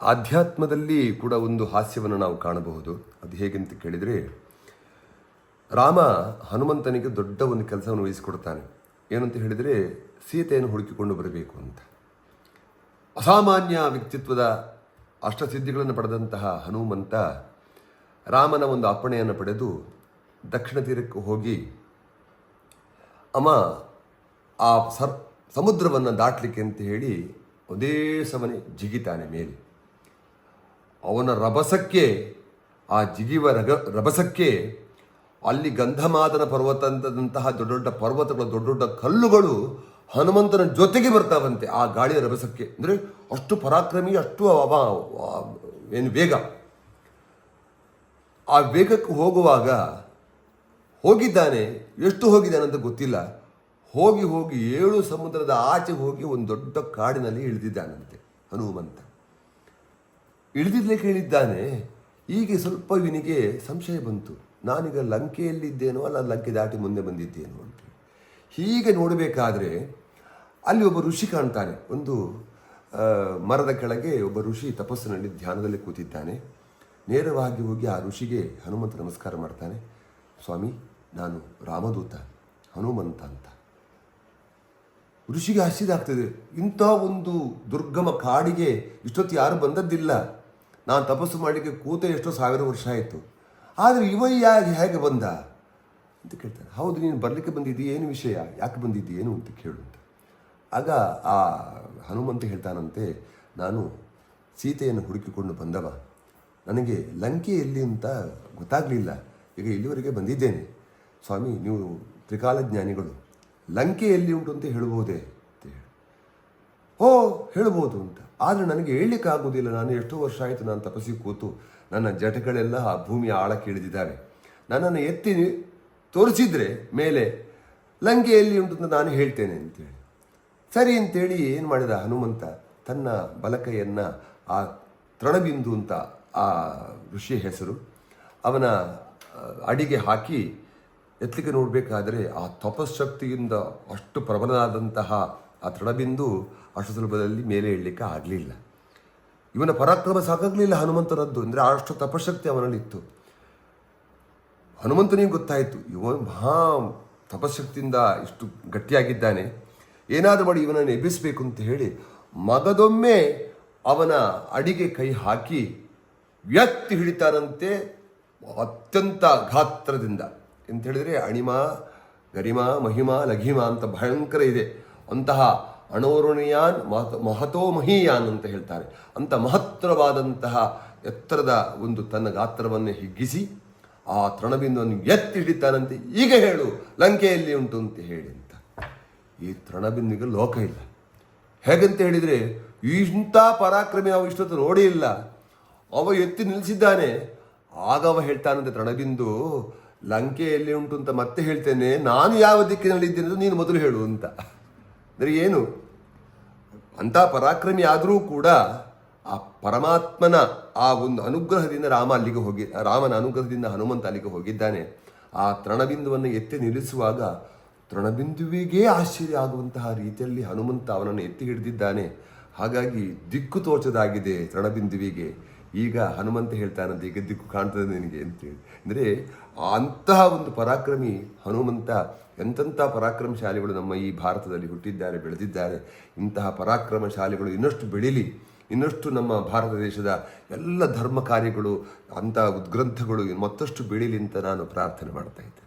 ಆಧ್ಯಾತ್ಮದಲ್ಲಿ ಕೂಡ ಒಂದು ಹಾಸ್ಯವನ್ನು ನಾವು ಕಾಣಬಹುದು. ಅದು ಹೇಗೆಂತ ಕೇಳಿದರೆ, ರಾಮ ಹನುಮಂತನಿಗೆ ದೊಡ್ಡ ಒಂದು ಕೆಲಸವನ್ನು ವಹಿಸಿಕೊಡ್ತಾನೆ. ಏನಂತ ಹೇಳಿದರೆ, ಸೀತೆಯನ್ನು ಹುಡುಕಿಕೊಂಡು ಬರಬೇಕು ಅಂತ. ಅಸಾಮಾನ್ಯ ವ್ಯಕ್ತಿತ್ವದ ಅಷ್ಟಸಿದ್ಧಿಗಳನ್ನು ಪಡೆದಂತಹ ಹನುಮಂತ ರಾಮನ ಒಂದು ಅಪ್ಪಣೆಯನ್ನು ಪಡೆದು ದಕ್ಷಿಣ ತೀರಕ್ಕೆ ಹೋಗಿ, ಅಮ್ಮ, ಆ ಸರ್, ಸಮುದ್ರವನ್ನು ದಾಟಲಿಕ್ಕೆ ಅಂತ ಹೇಳಿ ಒಂದೇ ಸಮನೆ ಜಿಗಿತಾನೆ ಮೇಲೆ. ಅವನ ರಭಸಕ್ಕೆ, ಆ ಜಿಗಿವ ರಗ, ರಭಸಕ್ಕೆ, ಅಲ್ಲಿ ಗಂಧಮಾದನ ಪರ್ವತದಂತಹ ದೊಡ್ಡ ದೊಡ್ಡ ಪರ್ವತಗಳು, ದೊಡ್ಡ ದೊಡ್ಡ ಕಲ್ಲುಗಳು ಹನುಮಂತನ ಜೊತೆಗೆ ಬರ್ತಾವಂತೆ ಆ ಗಾಳಿಯ ರಭಸಕ್ಕೆ. ಅಂದರೆ ಅಷ್ಟು ಪರಾಕ್ರಮಿ, ಅಷ್ಟು ಏನು ವೇಗ. ಆ ವೇಗಕ್ಕೆ ಹೋಗುವಾಗ ಹೋಗಿದ್ದಾನೆ, ಎಷ್ಟು ಹೋಗಿದ್ದಾನೆ ಅಂತ ಗೊತ್ತಿಲ್ಲ. ಹೋಗಿ ಹೋಗಿ ಏಳು ಸಮುದ್ರದ ಆಚೆ ಹೋಗಿ ಒಂದು ದೊಡ್ಡ ಕಾಡಿನಲ್ಲಿ ಇಳಿದಿದ್ದಾನಂತೆ ಹನುಮಂತ. ಇಳಿದಿರ್ಲಿಕ್ಕೆ ಕೇಳಿದ್ದಾನೆ. ಹೀಗೆ ಸ್ವಲ್ಪ ಇವನಿಗೆ ಸಂಶಯ ಬಂತು. ನಾನೀಗ ಲಂಕೆಯಲ್ಲಿದ್ದೇನೋ ಅಲ್ಲ, ಲಂಕೆ ದಾಟಿ ಮುಂದೆ ಬಂದಿದ್ದೇನೋ ಅಂತ. ಹೀಗೆ ನೋಡಬೇಕಾದ್ರೆ ಅಲ್ಲಿ ಒಬ್ಬ ಋಷಿ ಕಾಣ್ತಾನೆ. ಒಂದು ಮರದ ಕೆಳಗೆ ಒಬ್ಬ ಋಷಿ ತಪಸ್ಸಿನಲ್ಲಿ ಧ್ಯಾನದಲ್ಲಿ ಕೂತಿದ್ದಾನೆ. ನೇರವಾಗಿ ಹೋಗಿ ಆ ಋಷಿಗೆ ಹನುಮಂತ ನಮಸ್ಕಾರ ಮಾಡ್ತಾನೆ. ಸ್ವಾಮಿ, ನಾನು ರಾಮದೂತ, ಹನುಮಂತ ಅಂತ. ಋಷಿಗೆ ಆಶ್ಚರ್ಯ ಆಗ್ತದೆ. ಇಂಥ ಒಂದು ದುರ್ಗಮ ಕಾಡಿಗೆ ಇಷ್ಟೊತ್ತು ಯಾರು ಬಂದದ್ದಿಲ್ಲ. ನಾನು ತಪಸ್ಸು ಮಾಡಲಿಕ್ಕೆ ಕೂತ ಎಷ್ಟೋ ಸಾವಿರ ವರ್ಷ ಆಯಿತು. ಆದರೆ ಇವ ಯಾಕೆ ಹೇಗೆ ಬಂದ? ಅಂತ ಕೇಳ್ತಾನೆ ಹೌದು, ನೀನು ಬರಲಿಕ್ಕೆ ಬಂದಿದ್ದಿ, ಏನು ವಿಷಯ? ಯಾಕೆ ಬಂದಿದ್ದಿ ಏನು ಅಂತ ಕೇಳು ಅಂತ. ಆಗ ಆ ಹನುಮಂತ ಹೇಳ್ತಾನಂತೆ, ನಾನು ಸೀತೆಯನ್ನು ಹುಡುಕಿಕೊಂಡು ಬಂದವ. ನನಗೆ ಲಂಕೆ ಎಲ್ಲಿ ಅಂತ ಗೊತ್ತಾಗಲಿಲ್ಲ. ಈಗ ಇಲ್ಲಿವರೆಗೆ ಬಂದಿದ್ದೇನೆ. ಸ್ವಾಮಿ, ನೀವು ತ್ರಿಕಾಲ ಜ್ಞಾನಿಗಳು ಲಂಕೆ ಎಲ್ಲಿ ಉಂಟು ಅಂತ ಹೇಳ್ಬೋದೇ ಅಂತ ಹೇಳಿ. ಓ ಹೇಳ್ಬೋದು ಅಂತ. ಆದರೆ ನನಗೆ ಹೇಳಲಿಕ್ಕೆ ಆಗೋದಿಲ್ಲ. ನಾನು ಎಷ್ಟೋ ವರ್ಷ ಆಯಿತು ನಾನು ತಪಸ್ಸಿ ಕೂತು ನನ್ನ ಜಟಗಳೆಲ್ಲ ಆ ಭೂಮಿಯ ಆಳಕ್ಕೆ ಇಳಿದಿದ್ದಾರೆ. ನನ್ನನ್ನು ಎತ್ತಿ ತೋರಿಸಿದರೆ ಮೇಲೆ ಲಂಗೆಯಲ್ಲಿ ಎಲ್ಲಿ ಉಂಟು ಅಂತ ನಾನು ಹೇಳ್ತೇನೆ ಅಂತೇಳಿ. ಸರಿ ಅಂತೇಳಿ ಏನು ಮಾಡಿದ ಹನುಮಂತ? ತನ್ನ ಬಲಕೈಯನ್ನು ಆ ತೃಣಬಿಂದು ಅಂತ ಆ ಋಷಿಯ ಹೆಸರು, ಅವನ ಅಡಿಗೆ ಹಾಕಿ ಎತ್ತಲಿಕ್ಕೆ ನೋಡಬೇಕಾದ್ರೆ ಆ ತಪಸ್ಶಕ್ತಿಯಿಂದ ಅಷ್ಟು ಪ್ರಬಲನಾದಂತಹ ಆ ತೃಣಬಿಂದು ಅಷ್ಟು ಸುಲಭದಲ್ಲಿ ಮೇಲೆ ಇಡಲಿಕ್ಕೆ ಆಗಲಿಲ್ಲ. ಇವನ ಪರಾಕ್ರಮ ಸಾಕಾಗಲಿಲ್ಲ ಹನುಮಂತನದ್ದು ಅಂದರೆ ಅಷ್ಟು ತಪಶಕ್ತಿ ಅವನಲ್ಲಿತ್ತು. ಹನುಮಂತನಿಗೆ ಗೊತ್ತಾಯಿತು, ಇವನು ಮಹಾ ತಪಶಕ್ತಿಯಿಂದ ಇಷ್ಟು ಗಟ್ಟಿಯಾಗಿದ್ದಾನೆ. ಏನಾದರೂ ಮಾಡಿ ಇವನನ್ನು ಎಬ್ಬಿಸಬೇಕು ಅಂತ ಹೇಳಿ ಮಗದೊಮ್ಮೆ ಅವನ ಅಡಿಗೆ ಕೈ ಹಾಕಿ ವ್ಯಕ್ತಿ ಹಿಡಿತಾನಂತೆ ಅತ್ಯಂತ ಗಾತ್ರದಿಂದ ಅಂತ ಹೇಳಿದರೆ ಅಣಿಮ, ಗರಿಮ, ಮಹಿಮ, ಲಘಿಮ ಅಂತ ಭಯಂಕರ ಇದೆ. ಅಂತಹ ಅಣೋರುಣಿಯಾನ್ ಮಹತ ಮಹೀಯಾನ್ ಅಂತ ಹೇಳ್ತಾರೆ. ಅಂತ ಮಹತ್ತರವಾದಂತಹ ಎತ್ತರದ ಒಂದು ತನ್ನ ಗಾತ್ರವನ್ನು ಹಿಗ್ಗಿಸಿ ಆ ತೃಣಬಿಂದುವನ್ನು ಎತ್ತಿ ಹಿಡಿತಾನಂತೆ ಈಗ ಹೇಳು, ಲಂಕೆಯಲ್ಲಿ ಉಂಟು ಅಂತ ಹೇಳಿ ಅಂತ. ಈ ತೃಣಬಿಂದಿಗೆ ಲೋಕ ಇಲ್ಲ. ಹೇಗಂತ ಹೇಳಿದರೆ, ಇಂಥ ಪರಾಕ್ರಮಿ ಅವ ಇಷ್ಟೊತ್ತು ನೋಡೇ ಇಲ್ಲ. ಅವ ಎತ್ತಿ ನಿಲ್ಲಿಸಿದ್ದಾನೆ. ಆಗ ಅವ ಹೇಳ್ತಾನಂತೆ, ತೃಣಬಿಂದು, ಲಂಕೆಯಲ್ಲಿ ಉಂಟು ಅಂತ ಮತ್ತೆ ಹೇಳ್ತೇನೆ. ನಾನು ಯಾವ ದಿಕ್ಕಿನಲ್ಲಿ ಇದ್ದೇನೆ ನೀನು ಮೊದಲು ಹೇಳು ಅಂತ. ಅಂದರೆ ಏನು? ಅಂಥ ಪರಾಕ್ರಮಿ ಆದರೂ ಕೂಡ ಆ ಪರಮಾತ್ಮನ ಆ ಒಂದು ಅನುಗ್ರಹದಿಂದ ರಾಮ ಅಲ್ಲಿಗೆ ಹೋಗಿ, ರಾಮನ ಅನುಗ್ರಹದಿಂದ ಹನುಮಂತ ಅಲ್ಲಿಗೆ ಹೋಗಿದ್ದಾನೆ. ಆ ತೃಣಬಿಂದುವನ್ನು ಎತ್ತಿ ನಿಲ್ಲಿಸುವಾಗ ತೃಣಬಿಂದುವಿಗೆ ಆಶ್ಚರ್ಯ ಆಗುವಂತಹ ರೀತಿಯಲ್ಲಿ ಹನುಮಂತ ಅವನನ್ನು ಎತ್ತಿ ಹಿಡಿದಿದ್ದಾನೆ. ಹಾಗಾಗಿ ದಿಕ್ಕು ತೋಚದಾಗಿದೆ ತೃಣಬಿಂದುವಿಗೆ. ಈಗ ಹನುಮಂತ ಹೇಳ್ತಾನಂತೆ ಈಗ ದಿಕ್ಕು ಕಾಣ್ತದೆ ನಿನಗೆ ಅಂತೇಳಿ ಅಂದರೆ ಅಂತಹ ಒಂದು ಪರಾಕ್ರಮಿ ಹನುಮಂತ, ಎಂತೆಂಥ ಪರಾಕ್ರಮಶಾಲಿಗಳು ನಮ್ಮ ಈ ಭಾರತದಲ್ಲಿ ಹುಟ್ಟಿದ್ದಾರೆ, ಬೆಳೆದಿದ್ದಾರೆ. ಇಂತಹ ಪರಾಕ್ರಮ ಶಾಲೆಗಳು ಇನ್ನಷ್ಟು ಬೆಳೀಲಿ, ಇನ್ನಷ್ಟು ನಮ್ಮ ಭಾರತ ದೇಶದ ಎಲ್ಲ ಧರ್ಮ ಕಾರ್ಯಗಳು ಅಂಥ ಉದ್ಗ್ರಂಥಗಳು ಮತ್ತಷ್ಟು ಬೆಳೀಲಿ ಅಂತ ನಾನು ಪ್ರಾರ್ಥನೆ ಮಾಡ್ತಾ ಇದ್ದೀನಿ.